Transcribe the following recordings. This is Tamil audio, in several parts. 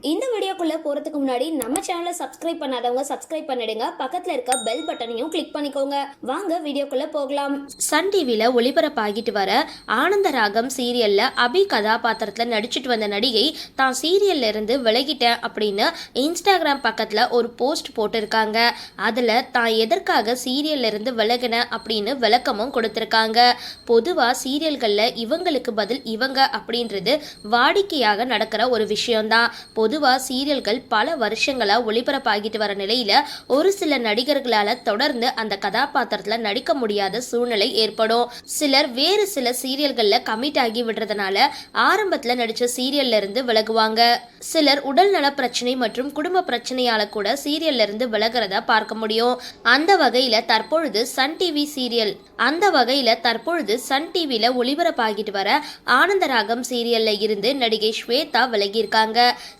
இந்த வீடியோக்குள்ளே போகிறதுக்கு முன்னாடி நம்ம சேனலை சப்ஸ்கிரைப் பண்ணாதவங்க சப்ஸ்கிரைப் பண்ணிடுங்க. பக்கத்தில் இருக்க பெல் பட்டனையும் கிளிக் பண்ணிக்கோங்க. வாங்க வீடியோக்குள்ளே போகலாம். சன் டிவியில் ஒளிபரப்பாகிட்டு வர ஆனந்த ராகம் சீரியலில் அபி கதாபாத்திரத்தில் நடிச்சிட்டு வந்த நடிகை தான் சீரியல்ல இருந்து விலகிட்டேன் அப்படின்னு இன்ஸ்டாகிராம் பக்கத்தில் ஒரு போஸ்ட் போட்டிருக்காங்க. அதில் தான் எதற்காக சீரியல்ல இருந்து விலகினேன் அப்படின்னு விளக்கமும் கொடுத்துருக்காங்க. பொதுவாக சீரியல்களில் இவங்களுக்கு பதில் இவங்க அப்படின்றது வாடிக்கையாக நடக்கிற ஒரு விஷயம்தான். பொதுவாக சீரியல்கள் பல வருஷங்களாக ஒளிபரப்பாகிட்டு வர நிலையில் ஒரு சில நடிகர்களால் தொடர்ந்து அந்த கதாபாத்திரத்தில் நடிக்க முடியாத சூழ்நிலை ஏற்படும். சிலர் வேறு சில சீரியல்களில் கமிட் ஆகி விடுறதுனால ஆரம்பத்தில் நடித்த சீரியல்ல இருந்து விலகுவாங்க. சிலர் உடல்நல பிரச்சனை மற்றும் குடும்ப பிரச்சனையால கூட சீரியல்ல இருந்து விலகிறத பார்க்க முடியும். அந்த வகையில் தற்பொழுது சன் டிவி சீரியல் அந்த வகையில் தற்பொழுது சன் டிவியில் ஒளிபரப்பாகிட்டு வர ஆனந்தராகம் சீரியல்ல இருந்து நடிகை ஸ்வேதா விலகியிருக்காங்க.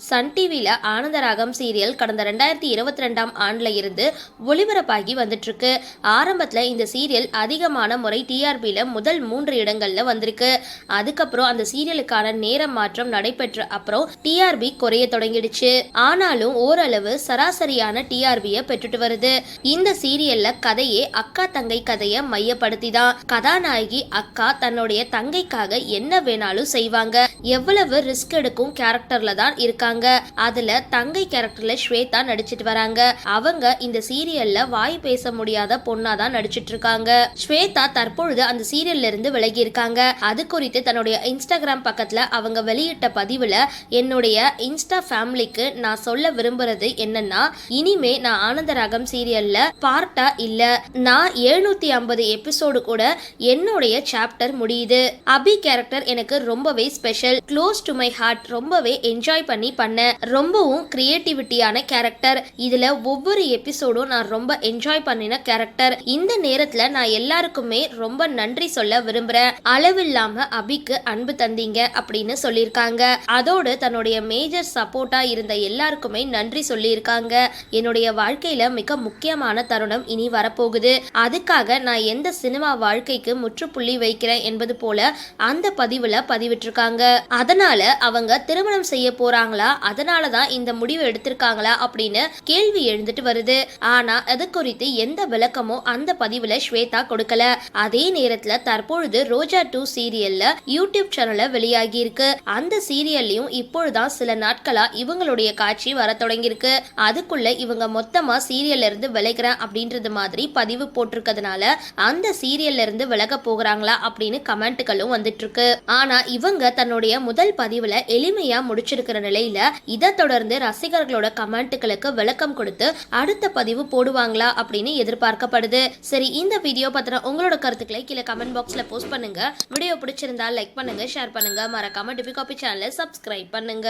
சன் டிவியில் ஆனந்தராகம் சீரியல் கடந்த ரெண்டாயிரத்தி இருபத்தி ரெண்டாம் ஆண்டில் இருந்து ஒளிபரப்பாகி வந்துட்டு இருக்கு ஆரம்பத்தில் இந்த சீரியல் அதிகமான முறை டிஆர்பியில் முதல் மூன்று இடங்களில் வந்திருக்கு. அதுக்கப்புறம் அந்த சீரியலுக்கான நேரம் மாற்றம் நடைபெற்ற அப்புறம் டிஆர்பி குறைய தொடங்கிடுச்சு. ஆனாலும் ஓரளவு சராசரியான டிஆர்பியை பெற்றுட்டு வருது. இந்த சீரியல்ல கதையே அக்கா தங்கை கதையை மையப்படுத்தி தான் கதாநாயகி அக்கா தன்னுடைய தங்கைக்காக என்ன வேணாலும் செய்வாங்க. எவ்வளவு ரிஸ்க் எடுக்கும் கேரக்டர்ல தான் இருக்காங்க. அதுல தங்கை கேரக்டர்ல ஸ்வேதா நடிச்சிட்டு வராங்க. அவங்க இந்த சீரியல்ல வாய் பேச முடியாத பொண்ணா தான் நடிச்சிட்டு இருக்காங்க. ஸ்வேதா தற்பொழுது அந்த சீரியல்ல இருந்து விலகி இருக்காங்க. அது குறித்து தன்னுடைய இன்ஸ்டாகிராம் பக்கத்துல அவங்க வெளியிட்ட பதிவுல என்னுடைய இன்ஸ்டா ஃபேமிலிக்கு நான் சொல்ல விரும்புறது என்னன்னா இனிமே நான் ஆனந்தராகம் சீரியல்ல பார்ட்டா இல்ல. நான் எழுநூத்தி ஐம்பது எபிசோடு கூட என்னுடைய சாப்டர் முடியுது. அபி கேரக்டர் எனக்கு ரொம்பவே special close to my heart ரொம்பவே என்ஜாய் பண்ணி பண்ணேன். ரொம்பவும் கிரியேட்டிவிட்டியான கேரக்டர் இதுல ஒவ்வொரு எபிசோடும் நான் ரொம்ப என்ஜாய் பண்ணின கேரக்டர் இந்த நேரத்துல நான் எல்லாருக்குமே ரொம்ப நன்றி சொல்ல விரும்புறேன். அளவில்லாம அபிக்கு அன்பு தந்தீங்க அப்படின்னு சொல்லியிருக்காங்க. அதோடு தன்னுடைய மேஜர் சப்போர்ட்டா இருந்த எல்லாருக்குமே நன்றி சொல்லியிருக்காங்க. என்னுடைய வாழ்க்கையில மிக முக்கியமான தருணம் இனி வரப்போகுது. அதுக்காக நான் எந்த சினிமா வாழ்க்கைக்கு முற்றுப்புள்ளி வைக்கிறேன் என்பது போல அந்த பதிவுல பதிவிட்டிருக்காங்க. அதனால அவங்க திருமணம் செய்ய போறாங்களா? அதனால தான் இந்த முடிவு எடுத்திருக்காங்களா அப்படின்னு கேள்வி எழுந்துட்டு வருது. ஆனா அது குறித்து எந்த விளக்கமும் அந்த பதிவுல ஸ்வேதா கொடுக்கல. அதே நேரத்துல தற்பொழுது ரோஜா டூ சீரியல்ல யூடியூப் சேனல்ல வெளியாகி இருக்கு. அந்த சீரியல்லையும் இப்பொழுதான் சில நாட்களா இவங்களுடைய காட்சி வர தொடங்கியிருக்கு. அதுக்குள்ள இவங்க மொத்தமா சீரியல்ல இருந்து விலகிறேன் அப்படின்றது மாதிரி பதிவு போட்டிருக்கிறதுனால அந்த சீரியல்ல இருந்து விலக போகிறாங்களா அப்படின்னு கமெண்ட்டுகளும் வந்துட்டு இருக்கு. ஆனா இவங்க தன்னுடைய முதல் பதிவுல எளிமையா முடிச்சிருக்கிற நிலையில இதை தொடர்ந்து ரசிகர்களோட கமெண்ட்டுகளுக்கு விளக்கம் கொடுத்து அடுத்த பதிவு போடுவாங்களா அப்படின்னு எதிர்பார்க்கப்படுது. சரி இந்த வீடியோ பத்தின உங்களோட கருத்துக்களை கீழே கமெண்ட் பாக்ஸ்ல போஸ்ட் பண்ணுங்க. வீடியோ பிடிச்சிருந்தா லைக் பண்ணுங்க ஷேர் பண்ணுங்க. மறக்காம டிபி காபி சேனலை சப்ஸ்கிரைப் பண்ணுங்க.